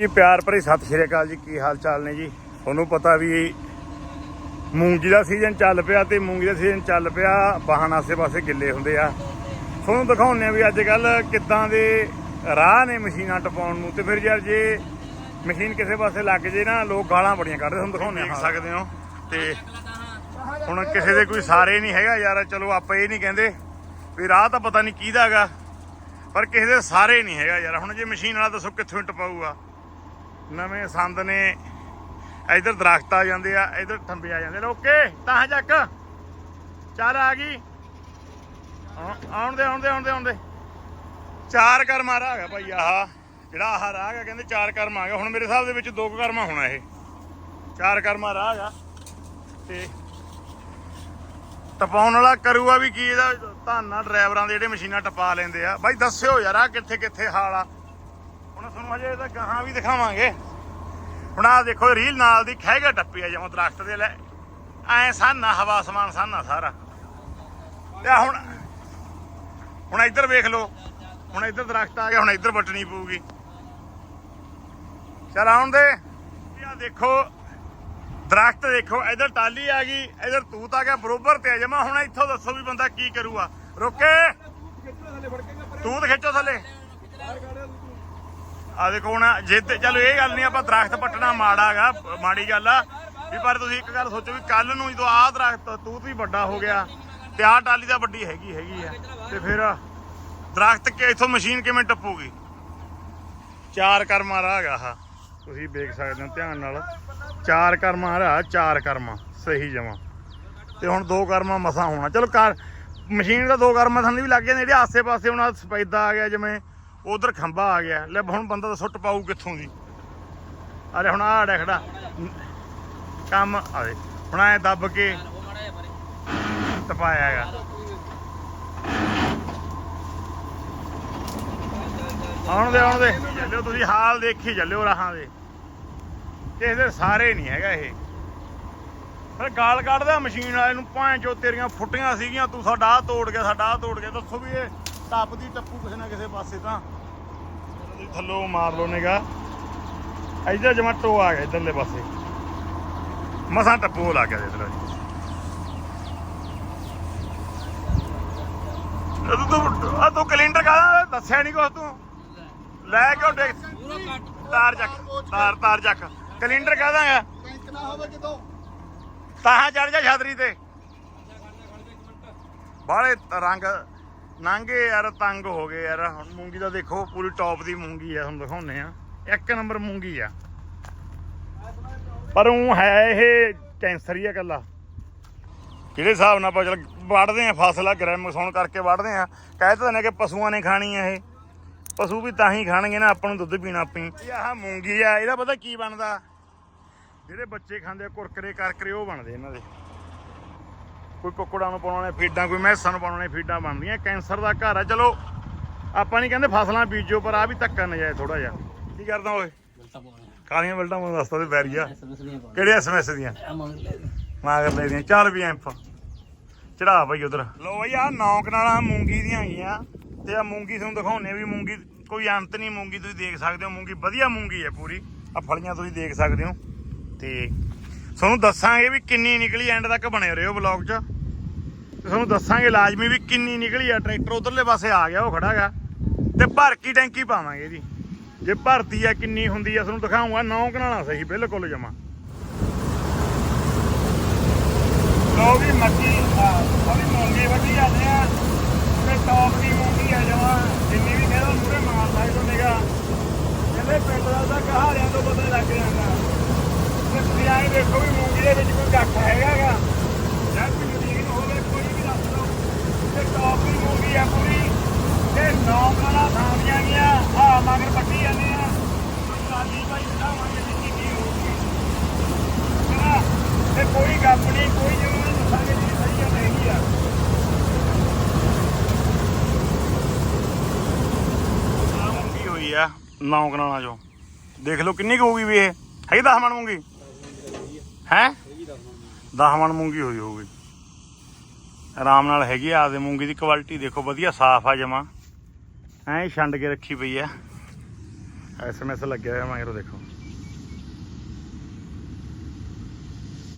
ਜੀ ਪਿਆਰ ਭਰੀ ਸਤਿ ਸ਼੍ਰੀ ਅਕਾਲ ਜੀ ਕੀ ਹਾਲ ਚਾਲ ਨੇ ਜੀ? ਤੁਹਾਨੂੰ ਪਤਾ ਵੀ ਮੂੰਗੀ ਦਾ ਸੀਜ਼ਨ ਚੱਲ ਪਿਆ ਤੇ ਮੂੰਗੀ ਦਾ ਸੀਜ਼ਨ ਚੱਲ ਪਿਆ ਬਾਹਣ ਆਸੇ-ਪਾਸੇ ਗਿੱਲੇ ਹੁੰਦੇ ਆ। ਤੁਹਾਨੂੰ ਦਿਖਾਉਂਦੇ ਆ ਵੀ ਅੱਜ ਕੱਲ ਕਿੱਦਾਂ ਦੇ ਰਾਹ ਨੇ ਮਸ਼ੀਨਾਂ ਟਪਾਉਣ ਨੂੰ ਤੇ ਫਿਰ ਯਾਰ ਜੇ ਮਸ਼ੀਨ ਕਿਸੇ ਪਾਸੇ ਲੱਗ ਜੇ ਨਾ ਲੋਕ ਗਾਲਾਂ ਬੜੀਆਂ ਕੱਢਦੇ ਤੁਹਾਨੂੰ ਦਿਖਾਉਂਦੇ ਦੇਖ ਸਕਦੇ ਹੋ ਤੇ ਹੁਣ ਕਿਸੇ ਦੇ ਕੋਈ ਸਾਰੇ ਨਹੀਂ ਹੈਗਾ ਯਾਰ ਚਲੋ ਆਪਾਂ ਇਹ ਨਹੀਂ ਕਹਿੰਦੇ ਵੀ ਰਾਹ ਤਾਂ ਪਤਾ ਨਹੀਂ ਕਿਹਦਾ ਹੈਗਾ ਪਰ ਕਿਸੇ ਦੇ ਸਾਰੇ ਨਹੀਂ ਹੈਗਾ ਯਾਰ। ਹੁਣ ਜੇ ਮਸ਼ੀਨ ਵਾਲਾ ਦੱਸੋ ਕਿੱਥੋਂ ਟਪਾਊਗਾ। ਨਵੇਂ ਸੰਦ ਨੇ। ਇਧਰ ਦਰਖਤ ਆ ਜਾਂਦੇ ਆ, ਇਧਰ ਠੰਬੇ ਆ ਜਾਂਦੇ ਨੇ। ਓਕੇ, ਤਾਂ ਚੱਕ। ਚੱਲ ਆ ਗਈ। ਆਉਣ- ਦੇ ਆਉਣ ਦੇ ਆਉਣ ਦੇ ਆਉਣ ਦੇ ਚਾਰ ਕਰਮਾ ਰਾਹ ਹੈਗਾ ਭਾਈ ਆਹ। ਜਿਹੜਾ ਆਹ ਰਾਹ ਹੈਗਾ, ਕਹਿੰਦੇ ਚਾਰ ਕਰਮਾ ਆ ਗਿਆ ਹੁਣ ਮੇਰੇ ਹਿਸਾਬ ਦੇ ਵਿੱਚ ਦੋ ਕੁ ਕਰਮਾ ਹੋਣਾ ਇਹ। ਚਾਰ ਕਰਮਾ ਰਾਹ ਹੈਗਾ ਤੇ ਟਪਾਉਣ ਵਾਲਾ ਕਰੂਗਾ ਵੀ ਕੀ ਇਹਦਾ। ਧਾਨਾ ਡਰਾਈਵਰਾਂ ਦੇ ਜਿਹੜੇ ਮਸ਼ੀਨਾਂ ਟਪਾ ਲੈਂਦੇ ਆ। ਬਾਈ, ਦੱਸਿਓ ਯਾਰ ਆ ਕਿੱਥੇ ਕਿੱਥੇ ਹਾਲ ਆ। ਹੁਣ ਤੁਹਾਨੂੰ ਹਜੇ ਇਹਦਾ ਗਾਹਾਂ ਵੀ ਦਿਖਾਵਾਂਗੇ। ਹੁਣ ਆ ਦੇਖੋ ਰੀਲ ਨਾਲ ਦੀ ਖਹਿ ਗਿਆ ਟੱਪੀ ਆ ਜਿਵੇਂ ਦਰਖਤ ਦੇ ਲੈ। ਐ ਸਾਨਾ ਹਵਾ ਸਮਾਨ ਸਾਨਾ ਸਾਰਾ। ਤੇ ਹੁਣ ਹੁਣ ਇੱਧਰ ਵੇਖ ਲਓ। ਹੁਣ ਇੱਧਰ ਦਰਖਤ ਆ ਗਿਆ ਹੁਣ ਇੱਧਰ ਵੱਟਣੀ ਪਊਗੀ। ਚਲ ਆਉਣ ਦੇ। ਆ ਦੇਖੋ ਦਰਖਤ ਦੇਖੋ ਇੱਧਰ ਟਾਲੀ ਆ ਗਈ ਇੱਧਰ ਤੂਤ ਆ ਗਿਆ ਬਰੋਬਰ ਤੇ ਆ। ਜਮਾ ਹੁਣ ਇੱਥੋਂ ਦੱਸੋ ਵੀ ਬੰਦਾ ਕੀ ਕਰੂਗਾ। ਰੁਕੇ ਤੂਤ ਖਿੱਚੋ ਥੱਲੇ। ਆ ਦੇਖੋ ਹੁਣ ਜੇ ਤੇ ਚਲੋ ਇਹ ਗੱਲ ਨਹੀਂ ਆਪਾਂ ਦਰਖਤ ਪੱਟਣਾ ਮਾੜਾਗਾ ਮਾੜੀ ਗੱਲ ਆ। ਵੀ ਪਰ ਤੁਸੀਂ ਇੱਕ ਗੱਲ ਸੋਚੋ ਵੀ ਕੱਲ ਨੂੰ ਜਦੋਂ ਆਹ ਦਰਖਤ ਤੂਤ ਵੀ ਵੱਡਾ ਹੋ ਗਿਆ, ਤੇ ਆਹ ਟਾਲੀ ਤਾਂ ਵੱਡੀ ਹੈਗੀ ਹੈਗੀ ਆ। ਤੇ ਫਿਰ ਦਰਖਤ ਕਿ ਇਥੋਂ ਮਸ਼ੀਨ ਕਿਵੇਂ ਟੱਪੂਗੀ? ਚਾਰ ਕਰਮਾ ਰਾਹ ਹੈਗਾ ਆਹ। ਤੁਸੀਂ ਦੇਖ ਸਕਦੇ ਹੋ ਧਿਆਨ ਨਾਲ। ਚਾਰ ਕਰਮਾ ਰਾ ਚਾਰ ਕਰਮਾ, ਸਹੀ ਜਮਾ। ਤੇ ਹੁਣ ਦੋ ਕਰਮਾ ਮਸਾ ਹੋਣਾ। ਚਲੋ ਕਰ, ਮਸ਼ੀਨ ਦਾ ਦੋ ਕਰਮਾ ਥਾਂ ਵੀ ਲੱਗ ਜਾਂਦੇ, ਜਿਹੜੇ ਆਸੇ-ਪਾਸੇ ਹੁਣ ਆਹ ਸਫੈਦਾ ਆ ਗਿਆ, ਜਿਵੇਂ ਉਧਰ ਖੰਭਾ ਆ ਗਿਆ। ਲੈ ਹੁਣ ਬੰਦਾ ਤਾਂ ਸੁੱਟ ਪਾਊ ਕਿੱਥੋਂ ਦੀ? ਅਰੇ ਹੁਣ ਆਹ ਖੜਾ। ਕੰਮ ਆਵੇ ਹੁਣ ਐ ਦੱਬ ਕੇ ਟਪਾਇਆ ਹੈਗਾ। ਆਉਣ ਦੇ ਆਉਣ ਦੇ। ਚੱਲਿਓ ਤੁਸੀਂ ਹਾਲ ਦੇਖੀ ਚੱਲਿਓ ਰਾਹਾਂ ਦੇ। ਕਿਸੇ ਦੇ ਸਾਰੇ ਨਹੀਂ ਹੈਗਾ ਇਹ। ਫਿਰ ਗਾਲ ਕੱਢਦਾ ਮਸ਼ੀਨ ਵਾਲੇ ਨੂੰ ਭਾਂ ਚੋ ਤੇਰੀਆਂ ਫੁੱਟੀਆਂ ਸੀਗੀਆਂ, ਤੂੰ ਸਾਡਾ ਆਹ ਤੋੜ ਗਿਆ, ਸਾਡਾ ਆਹ ਤੋੜ ਗਿਆ। ਦੱਸੋ ਵੀ ਇਹ ਟੱਪਦੀ ਟੱਪੂ ਕਿਸੇ ਨਾ ਕਿਸੇ ਪਾਸੇ ਤਾਂ। ਥੱਲੋਂ ਮਾਰ ਲਓ ਨਿਗਾ ਇੱਧਰ ਜਮਾ ਟੋ ਆ ਗਿਆ ਇੱਧਰਲੇ ਪਾਸੇ। ਮਸਾਂ ਟੱਪੂ ਲੱਗ ਗਿਆ ਇਧਰ। ਤੂੰ ਤੂੰ ਆ ਤੂੰ ਕੈਲੰਡਰ ਕਾ ਦੱਸਿਆ ਨਹੀਂ ਕੁਛ ਤੂੰ। ਲੈ ਕਿਉਂ ਡਿੱਗ ਤਾਰ ਚੱਕ ਤਾਰ ਤਾਰ ਚੱਕ। ਕੈਲੰਡਰ ਕਾ ਦਾਂਗਾ ਕਣਕ ਨਾ ਹੋਵੇ ਜਦੋਂ ਤਾਹਾਂ ਚੜ ਜਾ ਛਤਰੀ ਤੇ। ਰੰਗ ਨਾਂਗੇ ਯਾਰ, ਤੰਗ ਹੋ ਗਏ ਯਾਰ। ਹੁਣ ਮੂੰਗੀ ਦਾ ਦੇਖੋ, ਪੂਰੀ ਟੌਪ ਦੀ ਮੂੰਗੀ ਆ, ਤੁਹਾਨੂੰ ਦਿਖਾਉਨੇ ਆ ਇੱਕ ਨੰਬਰ ਮੂੰਗੀ ਆ। ਪਰ ਉਹ ਹੈ ਇਹ ਕੈਂਸਰ ਹੀ ਆ ਕੱਲਾ ਕਿਹੜੇ ਹਿਸਾਬ ਨਾਲ ਆਪਾਂ ਚਲ ਵੜਦੇ ਆ ਫਸਲ ਗ੍ਰੈਮ ਸੌਣ ਕਰਕੇ ਵੜਦੇ ਆ ਕਹਿ ਤਾਂ ਨੇ ਕਿ ਪਸ਼ੂਆਂ ਨੇ ਖਾਣੀ ਆ ਇਹ। ਪਸ਼ੂ ਵੀ ਤਾਂ ਹੀ ਖਾਣਗੇ ਨਾ, ਆਪਾਂ ਨੂੰ ਦੁੱਧ ਪੀਣਾ ਪੀ ਆਹ ਮੂੰਗੀ ਆ, ਇਹਦਾ ਪਤਾ ਕੀ ਬਣਦਾ? ਜਿਹੜੇ ਬੱਚੇ ਖਾਂਦੇ ਆ, ਕੁਰਕਰੇ, ਕਰਕਰੇ, ਉਹ ਬਣਦੇ ਇਹਨਾਂ ਦੇ। ਕੋਈ ਕੁੱਕੜਾਂ ਨੂੰ ਪਾਉਣੇ ਫੀਡਾਂ, ਕੋਈ ਮੈਸਾਂ ਨੂੰ ਪਾਉਣੇ ਫੀਡਾਂ ਬਣਦੀਆਂ, ਕੈਂਸਰ ਦਾ ਘਰ ਆ। ਚਲੋ, ਆਪਾਂ ਨਹੀਂ ਕਹਿੰਦੇ ਫਸਲਾਂ ਬੀਜੋ ਪਰ ਆ ਵੀ ਧੱਕਾ ਨਜਾਇਜ਼ ਥੋੜਾ ਜਿਹਾ। ਕੀ ਕਰਦਾ ਓਏ? ਕਾਲੀਆਂ ਬਲਟਾਂ ਮੈਨੂੰ ਦੱਸਦਾ ਤੇ ਬੈਰੀਆ ਕਿਹੜੇ ਐਸਐਮਐਸ ਦੀਆਂ? ਮਾਗਰ ਲੈ ਦੀਆਂ। ਚੱਲ ਵੀ ਐਂਫ ਚੜਾ ਭਾਈ ਉਧਰ। ਲੋ ਬਈ ਆ ਨੌਕ ਨਾਲਾਂ ਮੂੰਗੀ ਦੀਆਂ ਹੈਗੀਆਂ। ਤੇ ਆ ਮੂੰਗੀ ਤੁਹਾਨੂੰ ਦਿਖਾਉਣੇ ਵੀ ਮੂੰਗੀ, ਕੋਈ ਅੰਤ ਨਹੀਂ ਮੂੰਗੀ ਤੁਸੀਂ ਦੇਖ ਸਕਦੇ ਹੋ। ਮੂੰਗੀ ਵਧੀਆ ਮੂੰਗੀ ਹੈ ਪੂਰੀ। ਆ ਫਲੀਆਂ ਤੁਸੀਂ ਦੇਖ ਸਕਦੇ ਹੋ। ਤੇ ਤੁਹਾਨੂੰ ਦੱਸਾਂਗੇ ਵੀ ਕਿੰਨੀ ਨਿਕਲੀ ਐਂਡ ਤੱਕ ਬਣੇ ਰਹੋ ਵਲੌਗ 'ਚ। ਤੁਹਾਨੂੰ ਦੱਸਾਂਗੇ ਲਾਜ਼ਮੀ ਵੀ ਕਿੰਨੀ ਨਿਕਲੀ ਆ। ਟਰੈਕਟਰ ਉਧਰਲੇ ਪਾਸੇ ਆ ਗਿਆ, ਉਹ ਖੜਾ ਗਾ। ਤੇ ਭਰ ਕੀ ਟੈਂਕੀ ਪਾਵਾਂਗੇ ਜੀ। ਜੇ ਭਰਤੀ ਆ, ਕਿੰਨੀ ਹੁੰਦੀ ਆ, ਤੁਹਾਨੂੰ ਦਿਖਾਉਂਗਾ। ਨੌ ਕਨਾਲਾ ਸਹੀ, ਬਿਲਕੁਲ ਜਮਾ। ਲੋ ਵੀ ਮੱਕੀ, ਆ ਵੀ ਮੂੰਗੀ ਵੱਢੀ ਜਾਂਦੇ ਆ ਤੇ ਟੌਪ ਦੀ ਮੂੰਗੀ ਆ ਜਮਾ ਜਿੰਨੀ ਵੀ ਕਹਿੰਦਾ ਮੂਰੇ ਮਾਰ ਸਕਦੇ ਨਿਗਾ ਕਹਿੰਦੇ ਪਿੰਡ ਦਾ ਤਾਂ ਕਹਾਰਿਆਂ ਤੋਂ ਪਤਾ ਲੱਗ ਜਾਂਦਾ ਤੇ ਤੁਸੀਂ ਆਏ ਦੇਖੋ ਵੀ ਮੂੰਗੀ ਦੇ ਵਿੱਚ ਕੋਈ ਗੱਠ ਹੈਗਾਗਾ, ਜਾਂ ਕੋਈ ਨਦੀਨ ਹੋਵੇ, ਕੋਈ ਵੀ ਦੱਸ ਦਿਓ ਤੇ ਟੌਪ ਦੀ ਮੂੰਗੀ ਆ ਪੂਰੀ। ਤੇ ਨੌ ਕਨਾਲਾ ਥਾਂਦੀਆਂ ਗੀਆਂ ਆ। ਮਗਰ ਪੱਟੀ ਜਾਂਦੇ ਆ। ਸਾਡੀ ਭਾਈ ਦਿਖਾਵਾਂਗੇ ਵੀ ਕੀ ਕੀ ਹੋਊਗੀ ਤੇ ਕੋਈ ਗੱਪ ਨਹੀਂ, ਕੋਈ ਜਿਹਨੂੰ ਦੱਸਾਂਗੇ ਜੀ ਸਹੀ ਆ ਨਹੀਂ ਆ। ਆਹ ਮੂੰਗੀ ਹੋਈ ਆ ਨੌ ਕਨਾਲਾਂ ਚੋਂ ਦੇਖ ਲਓ, ਕਿੰਨੀ ਕੁ ਹੋਊਗੀ ਵੀ ਇਹ। ਹੈਗੀ 10 ਮਣ ਮੂੰਗੀ? ਹੈ? 10 ਮਣ ਮੂੰਗੀ ਹੋਈ ਹੋਊਗੀ। ਆਰਾਮ ਨਾਲ ਹੈਗੀ ਆ, ਆਪਦੇ ਮੂੰਗੀ ਦੀ ਕੁਆਲਿਟੀ ਦੇਖੋ, ਵਧੀਆ, ਸਾਫ਼ ਆ ਜਮਾ। ਐ ਛੰਡ ਕੇ ਰੱਖੀ ਪਈ ਆ। ਐਸਐਮਐਸ ਲੱਗਿਆ ਹੋਇਆ, ਮਗਰੋਂ ਦੇਖੋ।